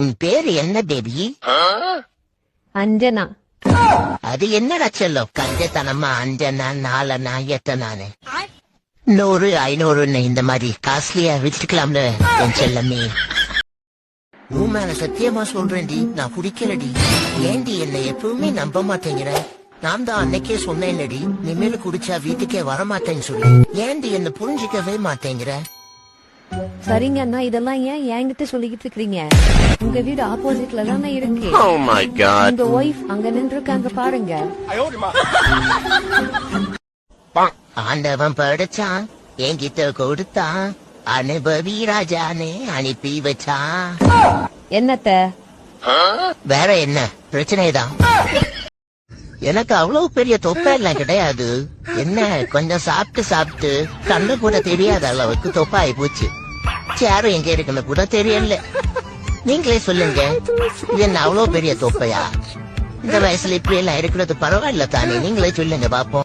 உன் பேரு என்ன பேபி அஞ்சனா. அது என்னடா செல்லம்? கஞ்சத்தனமா அஞ்சனா நாலனா எட்டனானு நூறு ஐநூறுன்னு இந்த மாதிரி காஸ்ட்லியா வித்துக்கலாம்ல என் செல்லமே. உன் மேல சத்தியமா சொல்றேன்டி நான் குடிக்கலடி. ஏண்டி என்னை எப்பவுமே நம்ப மாட்டேங்கிற? நான் தான் அன்னைக்கே சொன்னேன்லடி இனிமேல் குடிச்சா வீட்டுக்கே வரமாட்டேன்னு சொல்லி. ஏண்டி என்ன புரிஞ்சுக்கவே மாட்டேங்கிற? சரிங்க அண்ணா இதெல்லாம் ஏன் என்கிட்ட சொல்லிக்கிட்டு இருக்கீங்க உங்க வீடு ஆப்போசிட்ல தானே இருக்கு. Oh my god. உங்க ஒய்ஃப் அங்க நின்று இருக்காங்க பாருங்க ஆண்டவன் படைச்சான் என்கிட்ட கொடுத்தான். அனுபவி ராஜானே அனுப்பி வச்சான். என்னத்த? வேற என்ன? பிரச்சனைதான். எனக்கு அவ்வளவு பெரிய தொப்பை எல்லாம் கிடையாது. என்ன கொஞ்சம் சாப்பிட்டு சாப்பிட்டு கண்ணு கூட தெரியாத அளவுக்கு தொப்பாயி போச்சு. சேரும் எங்க இருக்குன்னு கூட தெரியல. நீங்களே சொல்லுங்க என்ன அவ்வளவு பெரிய தொப்பையா? இந்த வயசுல இப்படி எல்லாம் இருக்கிறது பரவாயில்ல தானே. நீங்களே சொல்லுங்க பாப்போம்.